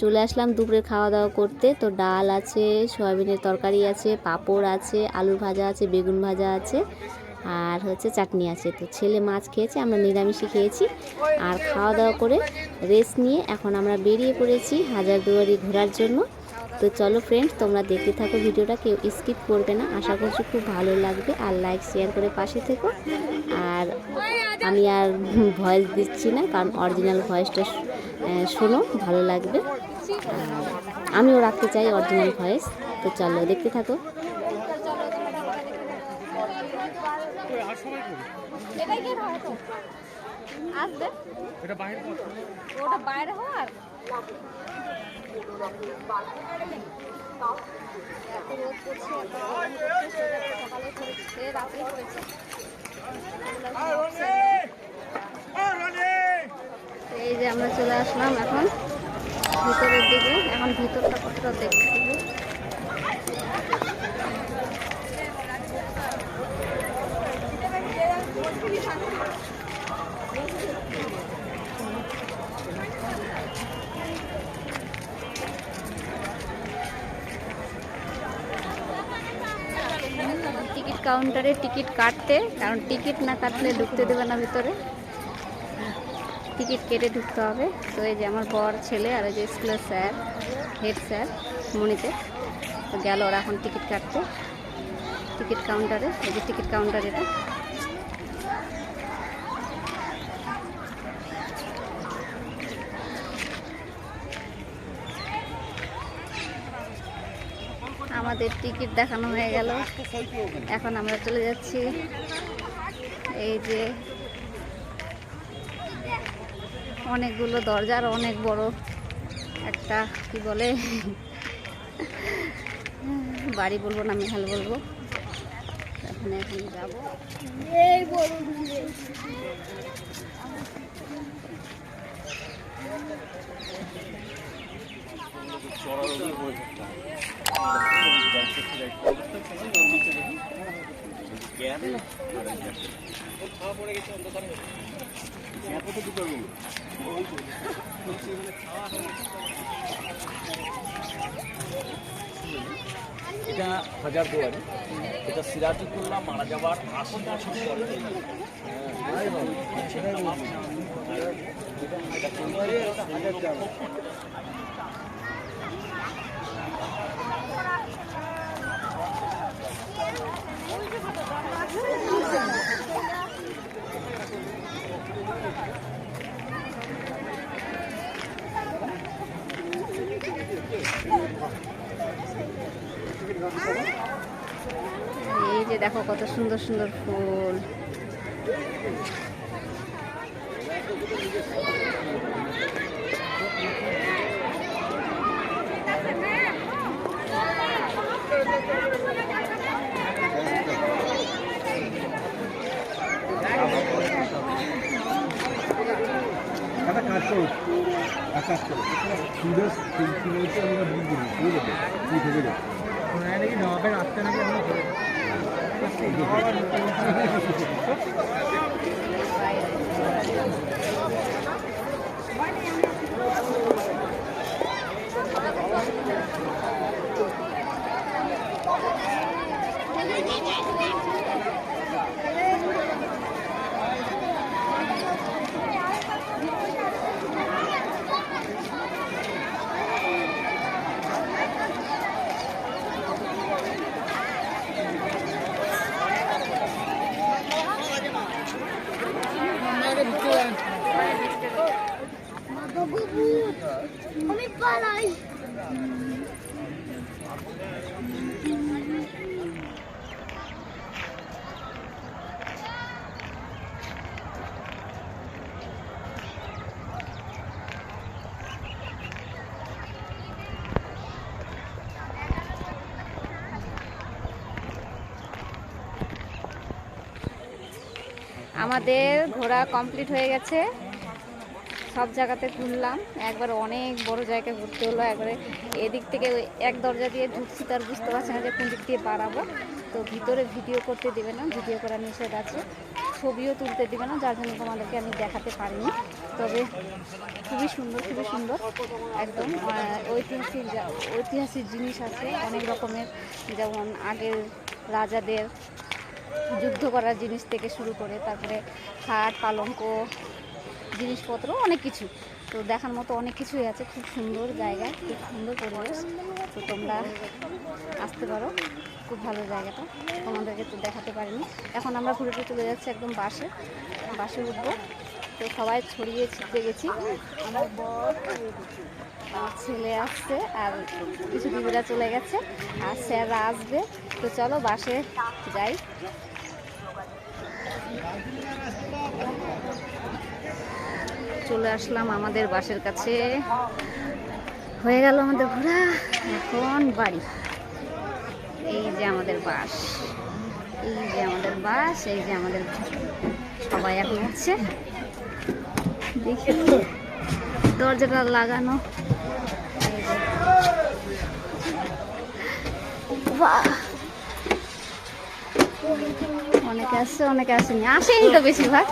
চলে আসলাম দুপুরে খাওয়া দাওয়া করতে। তো ডাল আছে, সয়াবিনের তরকারি আছে, পাঁপড় আছে, আলুর ভাজা আছে, বেগুন ভাজা আছে, আর হচ্ছে চাটনি আছে। তো ছেলে মাছ খেয়েছে, আমরা নিরামিষই খেয়েছি। আর খাওয়া দাওয়া করে রেস্ট নিয়ে এখন আমরা বেরিয়ে পড়েছি হাজারদুয়ারি ঘোরার জন্য। তো চলো ফ্রেন্ডস তোমরা দেখতে থাকো ভিডিওটা কেউ স্কিপ করবে না। আশা করছি খুব ভালো লাগবে। আর লাইক শেয়ার করে পাশে থেকো। আর আমি আর ভয়েস দিচ্ছি না কারণ অরিজিনাল ভয়েসটা শোনো ভালো লাগবে। আমিও রাখতে চাই অরিজিনাল ভয়েস তো চলো দেখতে থাকো। এটা বাইরে? ওটা বাইরে হওয়ার? এই যে আমরা চলে আসলাম এখন ভিতরের দিকে। এখন ভিতরটা কতটা দেখতে হবে টিকিট কাউন্টারে টিকিট কাটতে, কারণ টিকিট না কাটলে ঢুকতে দেবে না ভিতরে। টিকিট কেটে ঢুকতে হবে। তো এই যে আমার বর, ছেলে আর এই যে স্কুলের স্যার হেড স্যার মনিতে তো গেল ওরা এখন টিকিট কাটতে। টিকিট কাউন্টারে ওই যে টিকিট কাউন্টার এটা। আমাদের টিকিট দেখানো হয়ে গেল। এখন আমরা চলে যাচ্ছি। এই যে অনেকগুলো দরজার অনেক বড় একটা, কি বলে, বাড়ি বলব না, মেহাল বলব। এখন এখন যাব। এটা হাজার দুয়ারি। এটা সিরাজুদ্দৌল্লাহ মারা যাওয়ার আশি বছর পরে এটা তৈরি হয়েছে হাজার দুয়ারি। এই যে দেখো কত সুন্দর সুন্দর ফুল। কাজ করো। হচ্ছে আমরা বুক দিই বুঝে দেবো তুই থেকে যাব নাকি নবাবের আসতে নাকি এখনও করে আমাদের ঘোরা কমপ্লিট হয়ে গেছে। সব জায়গাতে ঘুরলাম। একবার অনেক বড় জায়গায় ঘুরতে হলো। একবারে এদিক থেকে এক দরজা দিয়ে ঢুকছি তার বুঝতে পারছি না যে কোন দিক দিয়ে পারাবো তো ভিতরে ভিডিও করতে দেবে না, ভিডিও করা নিষেধ আছে। ছবিও তুলতে দেবে না, যার জন্য তোমাদেরকে আমি দেখাতে পারিনি। তবে খুবই সুন্দর খুবই সুন্দর। একদম ঐতিহাসিক ঐতিহাসিক জিনিস আছে। অনেক রকমের, যেমন আগের রাজাদের যুদ্ধ করার জিনিস থেকে শুরু করে, তারপরে খাট পালঙ্ক জিনিসপত্র, অনেক কিছু। তো দেখার মতো অনেক কিছুই আছে। খুব সুন্দর জায়গা, খুব সুন্দর পরিবেশ। তো তোমরা আসতে পারো। খুব ভালো জায়গাটা। তোমাদেরকে তো দেখাতে পারিনি। এখন আমরা ঘুরে চলে যাচ্ছি একদম বাসে। বাসে উঠবো। তো সবাই ছড়িয়ে ছিটতে গেছি। আমার বর ছেলে আসছে আর কিছু দিদিরা চলে গেছে। আর স্যাররা আসবে। তো চলো বাসে যাই। চলে আসলাম আমাদের বাসের কাছে। হয়ে গেল আমাদের ঘোরা। এখন বাড়ি। এই যে আমাদের বাস। এই যে আমাদের বাস, এই যে আমাদের সবাই এখন হচ্ছে। দরজাটা লাগানো। অনেকে আসছে, অনেকে আসেনি। আসেনি তো বেশিরভাগ।